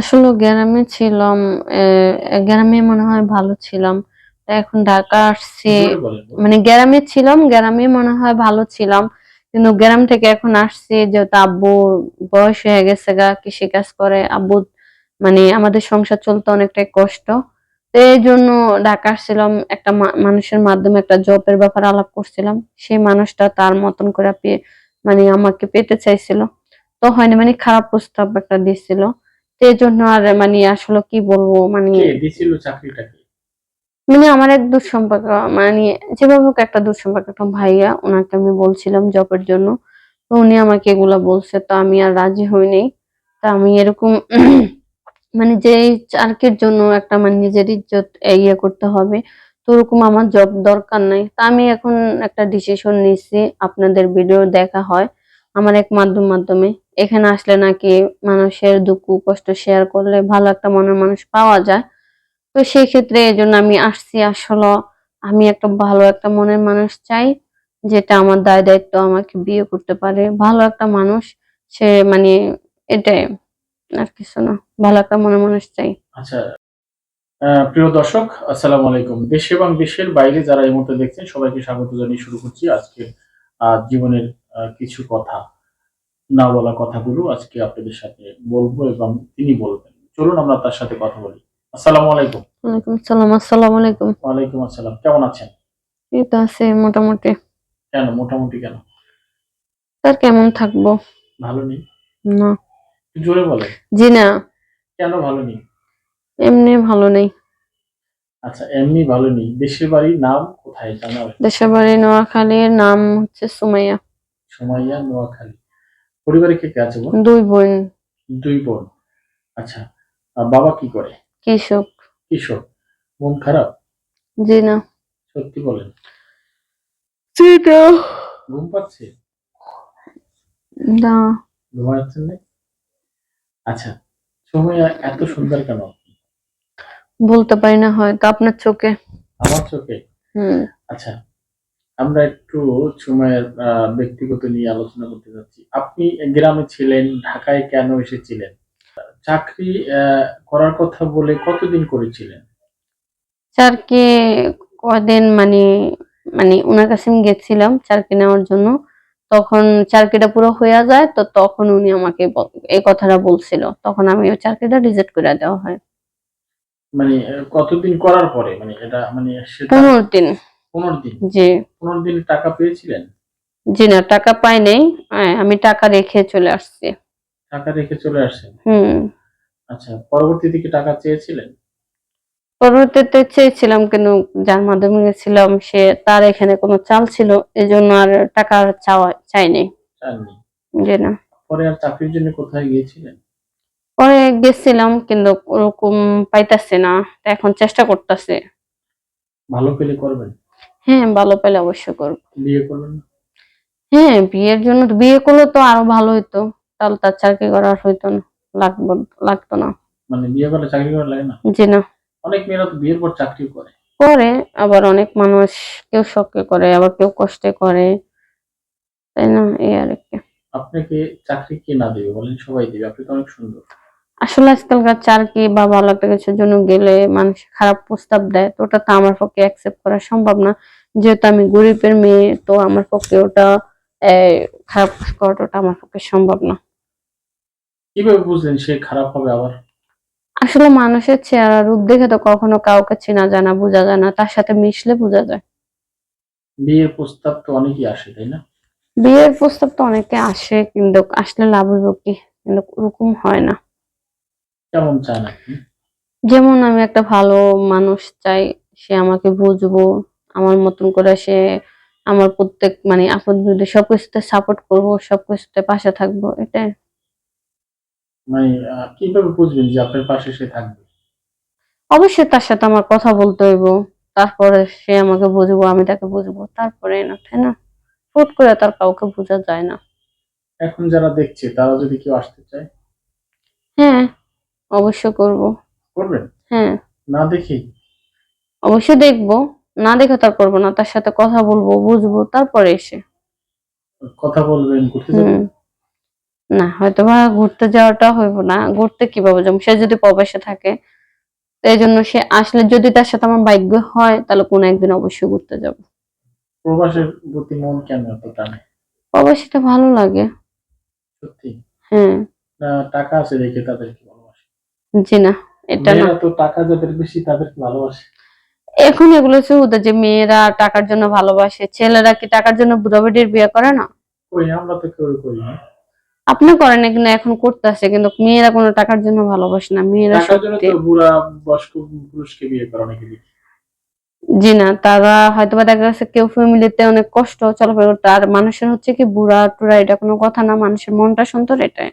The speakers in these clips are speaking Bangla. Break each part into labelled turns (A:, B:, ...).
A: আসলে গ্রামে ছিলাম গ্রামে মনে হয় ভালো ছিলাম। এখন ঢাকা আসছি। মানে গ্রামে ছিলাম গ্রামে মনে হয় ভালো ছিলাম। কিন্তু গ্রাম থেকে এখন আসছি যেহেতু আব্বু বয়স হয়ে গেছে গা কৃষি কাজ করে। আব্বু মানে আমাদের সংসার চলতে অনেকটাই কষ্ট। তো এই জন্য ঢাকা আসছিলাম একটা মানুষের মাধ্যমে একটা জবের ব্যাপারে আলাপ করছিলাম। সেই মানুষটা তার মতন করে মানে আমাকে পেতে চাইছিল। তো হয়নি মানে খারাপ প্রস্তাব একটা দিছিল। এই জন্য আর মানে আসলে কি বলব মানে
B: দিছিল চাকরিটা
A: মানে আমার এক দুঃসম্পর্ক মানে যেভাবে হোক একটা দুঃসম্পর্ক একটা ভাইয়া ওনাকে আমি বলছিলাম জবের জন্য। তো উনি আমাকে এগুলা বলছে তো আমি আর রাজি হইনি তা আমি এরকম মানে যে চাকরির জন্য একটা মানে নিজের ইজ্জত ইয়ে করতে হবে তো ওরকম আমার জব দরকার নাই। তা আমি এখন একটা ডিসিশন নিচ্ছি আপনাদের ভিডিও দেখা হয়। আমার এক মাধ্যম মাধ্যমে। এখানে আসলে নাকি মানুষের দুঃখ, কষ্ট শেয়ার করলে ভালো একটা মনের মানুষ পাওয়া যায়। তো সেই ক্ষেত্রে এই জন্য আমি আসছি আসলে আমি একটা ভালো একটা মনের মানুষ চাই, যেটা আমার দায় দায়িত্ব আমাকে বিয়ে করতে পারে। ভালো একটা মানুষ, সে মানে এটাই আর কিছু না। ভালো একটা মনের মানুষ চাই।
B: আচ্ছা প্রিয় দর্শক, আসসালামু আলাইকুম। দেশ এবং দেশের বাইরে যারা এই মুহূর্তে দেখছেন, সবাইকে স্বাগত জানিয়ে শুরু করছি আজকে জীবনের কিছু কথা না বলা কথাগুলো আজকে আপনাদের সাথে বলব এবং তিনি বলবেন। চলুন আমরা তার সাথে কথা বলি। আসসালামু আলাইকুম।
A: ওয়ালাইকুম সালাম আসসালামু আলাইকুম।
B: ওয়ালাইকুম আসসালাম কেমন আছেন?
A: এই তো আছে মোটামুটি।
B: কেন মোটামুটি কেন?
A: তার কেমন থাকব?
B: ভালো নেই?
A: না।
B: জোরে বলেন।
A: জি না।
B: কেন ভালো নেই?
A: এমনি ভালো নেই।
B: আচ্ছা এমনি ভালো নেই। দেশের বাড়ির নাম কোথায় জানাবেন
A: দেশের বাড়ি নোয়াখালীর নাম হচ্ছে সুমাইয়া।
B: সুমাইয়া নোয়াখালী। পরিবারে কে কে আছে বোন
A: দুই বোন।
B: দুই বোন। আচ্ছা আর বাবা কি করে?
A: কৃষক।
B: কিশোর মন খারাপ?
A: জি না।
B: সত্যি বলেন।
A: জি না
B: ঘুম পাচ্ছে?
A: না।
B: ঘুমাচ্ছেন না? আচ্ছা সুমাইয়া এত সুন্দর কেন?
A: বলতে পারি না হয়তো আপনার চোখে।
B: আমার চোখে?
A: হুম।
B: আচ্ছা আমরা একটু সুমাইয়ের আহ, ব্যক্তিগত নিয়ে আলোচনা করতে যাচ্ছি। আপনি গ্রামে ছিলেন ঢাকায় কেন এসেছিলেন? চাকরি করার কথা বলে কতদিন করেছিলেন?
A: চারকে কদিন মানে মানে ওনার কাছে আমি গেছিলাম চারকি নেওয়ার জন্য। তখন চারকিটা পুরো হয়ে যায় তো তখন উনি আমাকে এই কথাটা বলছিল। তখন আমি ওই চারকিটা রিজেক্ট করে দেওয়া হয়।
B: মানে কতদিন করার পরে? মানে এটা মানে
A: পনেরো দিন।
B: পনেরো দিন।
A: জি।
B: পনেরো দিন টাকা পেয়েছিলেন?
A: জি না টাকা পাই নাই আমি টাকা রেখে চলে আসছি।
B: টাকা রেখে চলে
A: হুম।
B: আচ্ছা পরবর্তীতে কি টাকা চেয়েছিলেন?
A: পরবর্তীতে চেয়েছিলাম কিন্তু যার মাধ্যমে গেছিলাম সে তার এখানে কোনো চাল ছিল এই জন্য আর টাকা চাওয়া চাইনি।
B: চাননি?
A: জি না।
B: পরে আর চাকরির জন্য কোথায় গিয়েছিলেন?
A: পরে গেছিলাম কিন্তু ওরকম পাইতাছে না এখন চেষ্টা করতেছে।
B: ভালো পেলে করবেন।
A: হ্যাঁ ভালো পেলে অবশ্যই করব।
B: বিয়ে করবেন না?
A: হ্যাঁ বিয়ের জন্য তো বিয়ে করলে তো আরও ভালো হইতো। তাহলে তার চাকরি করার হইতো না লাগবো লাগতো না।
B: মানে বিয়ে করলে চাকরি করা লাগে না?
A: জি না।
B: অনেক মেয়েরা তো বিয়ের পর চাকরি করে।
A: করে আবার অনেক মানুষ কেউ শখে করে আবার কেউ কষ্টে করে। তাই না এই আর কি।
B: আপনাকে চাকরি কে না দেবে বলেন? সবাই দেবে। আপনি তো অনেক সুন্দর।
A: আসলে আজকালকার চার চাকরি বা ভালো একটা কিছুর জন্য গেলে মানুষ খারাপ প্রস্তাব দেয় তো ওটা তো আমার পক্ষে অ্যাকসেপ্ট করা সম্ভব না। যেহেতু আমি গরিবের মেয়ে তো আমার পক্ষে ওটা খারাপ করাটা ওটা আমার পক্ষে সম্ভব না।
B: কীভাবে বুঝলেন সে খারাপ হবে আবার?
A: আসলে মানুষের চেহারা রূপ দেখে তো কখনো কাউকে চেনা যায় না বোঝা যায় না তার সাথে মিশলে বোঝা যায়।
B: বিয়ের প্রস্তাব তো অনেকই আসে তাই না?
A: বিয়ের প্রস্তাব তো অনেকে আসে কিন্তু আসলে লাভ হইব কি? কিন্তু ওরকম হয় না।
B: কেমন চান আপনি?
A: যেমন আমি একটা ভালো মানুষ চাই সে আমাকে বুঝব আমার মতন করে সে আমার প্রত্যেক মানে আপদ বিরুদ্ধে সবকিছুতে সাপোর্ট করব সবকিছুতে পাশে থাকব এটাই।
B: মানে আহ, কীভাবে বুঝবেন যে আপনার পাশে সে থাকবে?
A: অবশ্যই তার সাথে আমার কথা বলতে হইব তারপরে সে আমাকে বুঝব আমি তাকে বুঝব তারপরে না তাই না? হুট করে তার কাউকে বোঝা যায় না।
B: এখন যারা দেখছে তারা যদি কেউ আসতে চায়?
A: হ্যাঁ। অবশ্যই করব।
B: করবেন
A: হ্যাঁ।
B: না দেখি।
A: অবশ্যই দেখব। না দেখে তার করব না। তার সাথে কথা বলব বুঝব তারপরে এসে।
B: কথা বলবেন ঘুরতে যাবেন?
A: না হয়তো বা ঘুরতে যাওয়াটা হইব না। ঘুরতে কীভাবে যাব সে যদি প্রবাসে থাকে এই জন্য সে আসলে যদি তার সাথে আমার ভাগ্য হয় তাহলে কোনো একদিন অবশ্যই ঘুরতে যাব।
B: প্রবাসের প্রতি মন কেন এত টানে?
A: প্রবাসীটা ভালো লাগে।
B: সত্যি?
A: হ্যাঁ।
B: টাকা আছে দেখে তাদেরকে
A: জি না এটা না।
B: তো টাকা যাদের বেশি তাদেরকে ভালোবাসে।
A: এখন এগুলো হচ্ছে উদয় যে মেয়েরা টাকার জন্য ভালোবাসে ছেলেরা কি টাকার জন্য বুড়াবুড়ির বিয়ে করে না?
B: কই আমরা তো কেউ করি না।
A: আপনি করেন না কিন্তু এখন করতেছে কিন্তু মেয়েরা কোনো টাকার জন্য ভালোবাসে না মেয়েরা
B: টাকার জন্য
A: সত্যি।
B: তো বুড়া বয়স্ক পুরুষকে বিয়ে করে অনেকে
A: জি না তারা হয়তো বা দেখা যাচ্ছে কেউ ফ্যামিলিতে অনেক কষ্ট চলাফেরা করতে আর মানুষের হচ্ছে কি বুড়া টুরা এটা কোনো কথা না মানুষের মনটা সুন্দর এটাই।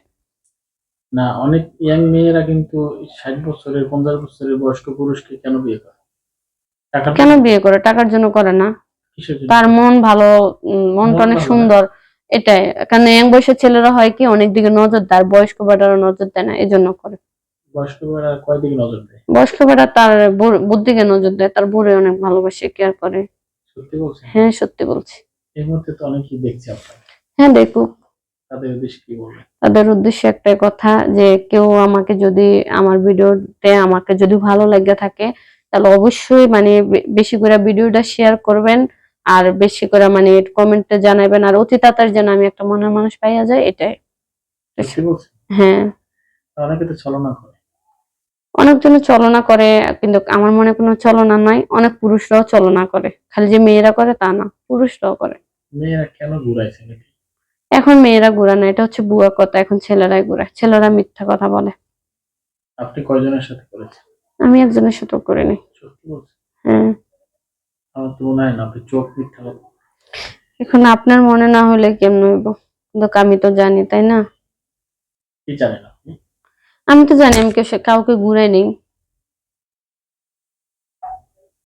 B: না অনেক ইয়াং মেয়েরা কিন্তু ষাট বছরের পঞ্চাশ বছরের বয়স্ক পুরুষকে কেন বিয়ে করে?
A: কেন বিয়ে করে? টাকার জন্য করে না। তার মন ভালো মনটা অনেক সুন্দর এটাই। কারণ ইয়াং বয়সের ছেলেরা হয় কি অনেক দিকে নজর দেয় বয়স্ক বেটারা নজর দেয় না এই জন্য করে।
B: বয়স্ক কয় দিকে নজর দেয়?
A: বয়স্ক বেটা তার বুদ্ধিকে নজর দেয় তার বুড়ে অনেক ভালোবাসে কেয়ার করে।
B: সত্যি বলছেন?
A: হ্যাঁ সত্যি বলছি।
B: এই মুহূর্তে তো অনেকেই দেখছি আপনার
A: হ্যাঁ দেখুক
B: তাদের উদ্দেশ্যে কি বলবেন?
A: তাদের উদ্দেশ্যে একটাই কথা যে কেউ আমাকে যদি আমার ভিডিওতে আমাকে যদি ভালো লেগে থাকে তাহলে অবশ্যই মানে বেশি করে ভিডিওটা শেয়ার করবেন আর বেশি করে মানে কমেন্টে জানাবেন। আর অতি তাড়াতাড়ি যেন আমি একটা মনের মানুষ পাইয়া যায় এটাই। হ্যাঁ।
B: অনেকে তো ছলনা করে।
A: অনেকজনে চলনা করে কিন্তু আমার মনে কোনো চলনা নাই। অনেক পুরুষরাও চলনা করে। খালি যে মেয়েরা করে তা না পুরুষরাও করে।
B: মেয়েরা কেন ঘুরাইছে নাকি?
A: এখন মেয়েরা ঘুরা না এটা হচ্ছে বুয়া কথা এখন ছেলেরাই ঘুরায় ছেলেরা মিথ্যা কথা বলে।
B: আপনি কয়জনের সাথে করেছেন?
A: আমি একজনের সাথেও করিনি। হ্যাঁ।
B: আমার তো মনে হয় না আপনি চোখ মিথ্যা
A: এখন আপনার মনে না হলে কেমন হইব? কিন্তু আমি তো জানি তাই না?
B: কি জানেন আপনি?
A: আমি তো জানি আমি কাউকে ঘুরাই নেই।